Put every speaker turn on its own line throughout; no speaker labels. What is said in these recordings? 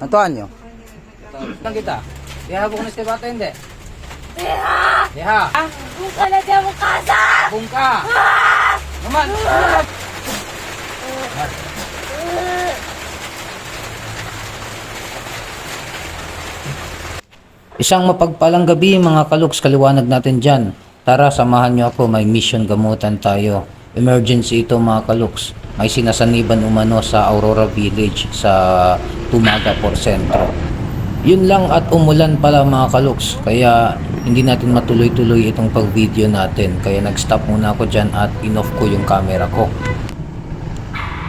Antonio. Lang kita. Diha ko na este bata hindi. Diha. Diha.
Buka na siya mo kasa!
Bungka. Naman. Isang mapagpalang gabi mga kaluks, kaliwanag natin dyan. Tara, samahan nyo ako, may mission gamutan tayo. Emergency ito mga kaluks. May sinasaniban umano sa Aurora Village sa Tumaga por Centro. Yun lang at umulan pala mga kaluks. Kaya hindi natin matuloy-tuloy itong pag-video natin. Kaya nag-stop muna ako dyan at in-off ko yung camera ko.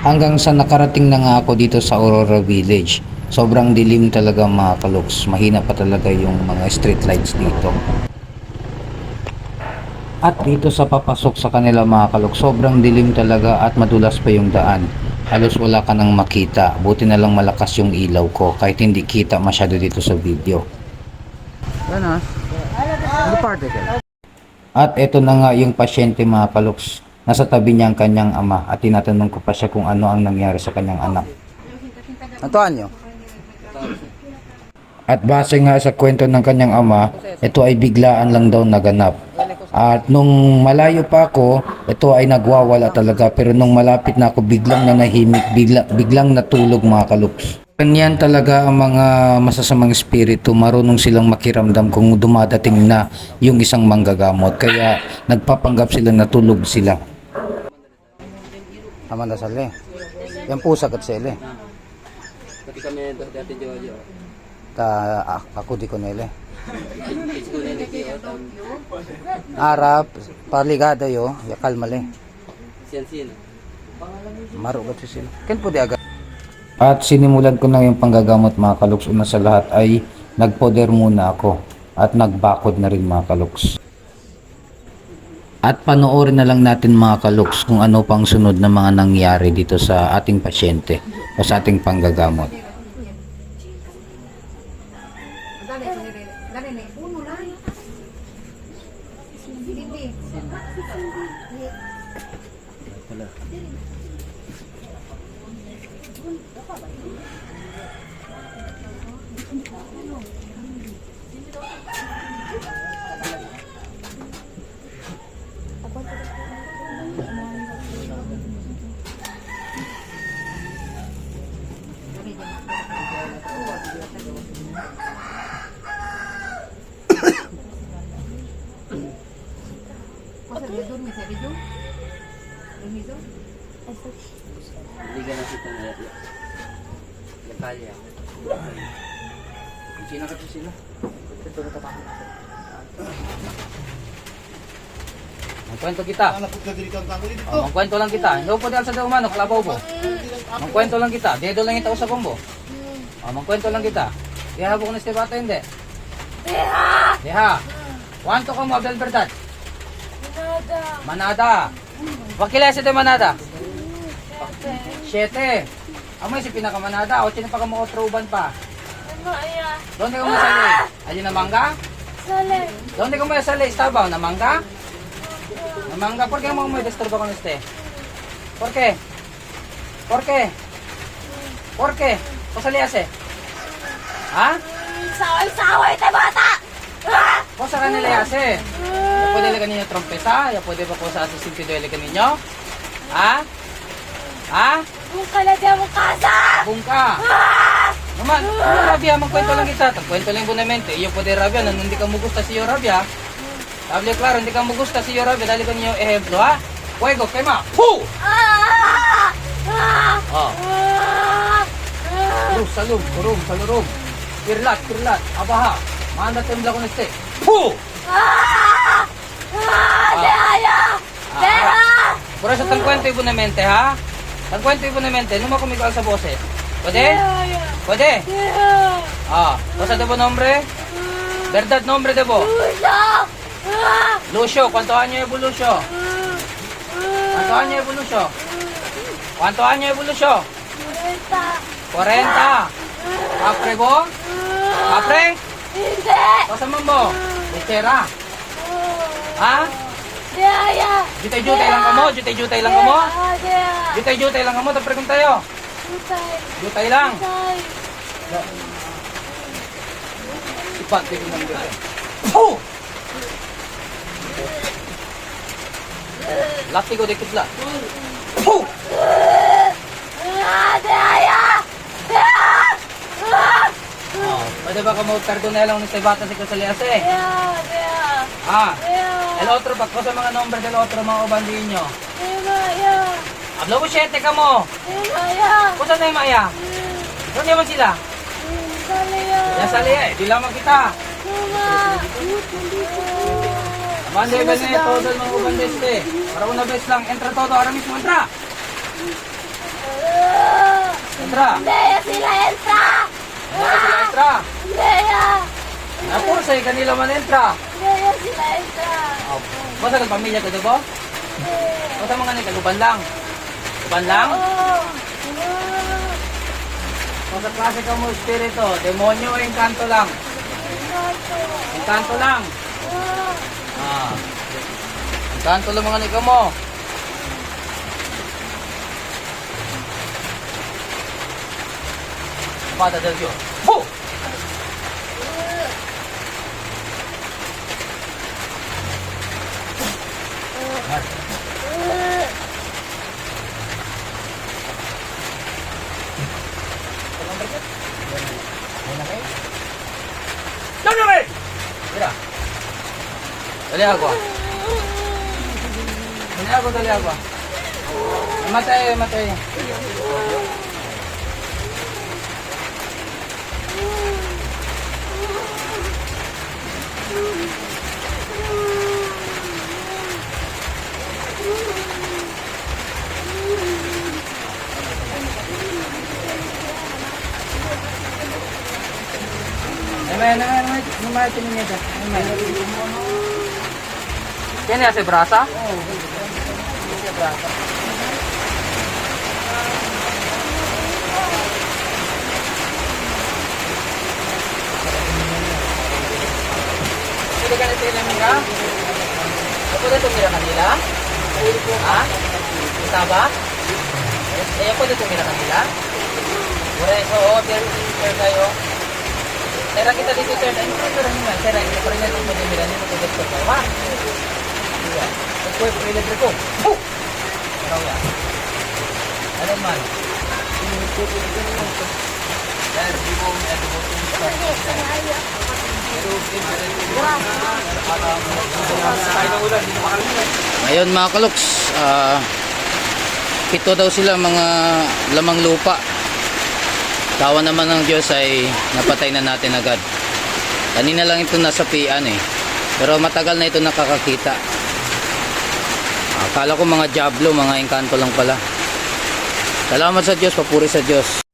Hanggang sa nakarating na nga ako dito sa Aurora Village. Sobrang dilim talaga mga kaluks. Mahina pa talaga yung mga street lights dito. At dito sa papasok sa kanila mga kaluks, sobrang dilim talaga at madulas pa yung daan. Halos wala ka nang makita. Buti na lang malakas yung ilaw ko kahit hindi kita masyado dito sa video. Ano? Ano parte At eto na nga yung pasyente mga kaluks. Nasa tabi niya ang kanyang ama at tinatanong ko pa siya kung ano ang nangyari sa kanyang anak. Antonio. At base nga sa kwento ng kanyang ama, ito ay biglaan lang daw naganap. At nung malayo pa ako, ito ay nagwawala talaga. Pero nung malapit na ako, biglang nanahimik, bigla, biglang natulog mga kaluks. Ganyan talaga ang mga masasamang espiritu, marunong silang makiramdam kung dumadating na yung isang manggagamot. Kaya nagpapanggap sila natulog sila. Amanda Sale. Yan po sagat sila.
Pati kami dati Jojo.
Ta ako di ko nila. Arap, paligada yo, ya kalmale.
Siyan sin.
Marugat si sila. Ken po di agad. At sinimulan ko na yung panggagamot mga kaluks. Una sa lahat ay nagpoder muna ako at nagbakod na rin mga kaluks. At panoorin na lang natin mga kaluks kung ano pang sunod na mga nangyari dito sa ating pasyente o sa ating panggagamot.
Hindi ka nakita na yan. Nakalya.
Sino ka sila? Magkwento kita. Oh, magkwento lang kita. Hindi po dahil sa daw manok, labaw mo. Magkwento lang kita. Dedo lang ito sa kombo. Oh, magkwento lang kita. Diha ko na este bata hindi. Diha! Diha! Wanto ka mo, Abdel Verdad?
Nada!
Manada. Wakila sa manada? Siyete. Amoy si pinakamanada. O sino pa ka mo otruban pa?
Ano aya?
Donde ka mo sali? Ayun na mangga?
Sale!
Donde ka mo sali? Estabaw na mangga? Na mangga. Por qué mo mo disturbo con este? Por qué? Por qué? Por qué? Pasali ase? Ha?
Saway-saway tayo bata! Ah!
Cosa ka nila ase? Ya puede le kanino trompeta? Ya puede ba ko sa ase sintiduele kaninyo? Ha? Ha?
Buka na siya mo kasa!
Bungka! Naman, ano rabia? Magkwento lang kita. Tagkwento lang bunamente. Iyo po de rabia. Nung hindi ka mo gusta si iyo rabia. Sabi klaro, hindi ka mo gusta si iyo rabia. Dali ko niyo ehemplo ha. Fuego, kema. Pu!
Ah! Ah!
Oh.
Ah!
Luz, salum, kurum, salurum. Kirlat, kirlat. Abaha. Manda tembla ko neste. Pu!
Ah! Ah! Dehaya! Deha!
Por eso tagkwento ibunamente ha. Tagkwento ibunamente. Numa kumigal sa boses. Pwede? Pwede? Ah, cosa debo nombre? Verdad nombre.
Puso! Ah!
Lucio, ¿cuántos años llevo Lucio? ¿Cuántos años llevo Lucio? ¿Cuántos años llevo Lucio?
Puta!
40. Kapre bo? Kapre?
Hindi!
Kasama mo? Itera. Ha?
Dehaya!
Jutay-jutay lang ka mo? Jutay-jutay lang ka mo?
Ah!
Jutay-jutay lang ka mo? Tapos tayo.
Utay.
Dutay lang.
Utay.
Ipat din ng dutay. Oh! Lati ko dikit la. Oh!
Ah.
Oh, pwede ba ka mag-perdona lang ni Tibata si Casaliase?
Di ah, di ah.
Ah,
Di ah.
El otro ba? Cosa mga nombre del otro mga ubandinyo?
Di ba, ya.
Hablo ko siyete ka mo.
Di ba, ya.
Kusa na yung maya?
Hmm,
Doon naman sila.
Dali ya.
Ya sali eh, di lamang kita.
Mama.
Mande bene todo mga ubandeste. Para una vez lang, entra todo, ahora mismo entra. Entra.
Hindi sila entra.
Entra sila entra.
Hindi
Napuro sa kanila man entra.
Ya sila entra.
Oh, Basta kang pamilya ko ba? Basta mga nila, luban lang. Luban lang?
Oh.
Basta klase ka mo espiritu, demonyo o encanto lang. Encanto lang. Ah. Encanto lang mga nika mo. Pada del Dios. Ho! Dali kami! Mira. Dali ako. Dali ako, dali ako. Matay, matay. Namay, namay, namay. Namay, tingin niya. Namay. Yan niya si Brasa? Oo. Si Brasa. Hindi ka na sila mira? Ako na tumira kanila? Ha? Isaba? Eh, ako na tumira kanila? Ure, so, order, order kayo. Tera kita dito, sir. Ano pa sir? Ano man? Tera, ito pa rin pag-imira nito kung gusto ko. Ha? Iya. Ito po, pre-letter ko. Ho! Ikaw yan. Ano man? Sir, di mo ito mo Ngayon mga kaluks, ah, pito daw sila mga lamang lupa. Tawa naman ng Diyos ay napatay na natin agad. Kanina lang ito nasa pian eh. Pero matagal na ito nakakakita. Akala ko mga jablo, mga engkanto lang pala. Salamat sa Diyos, papuri sa Diyos.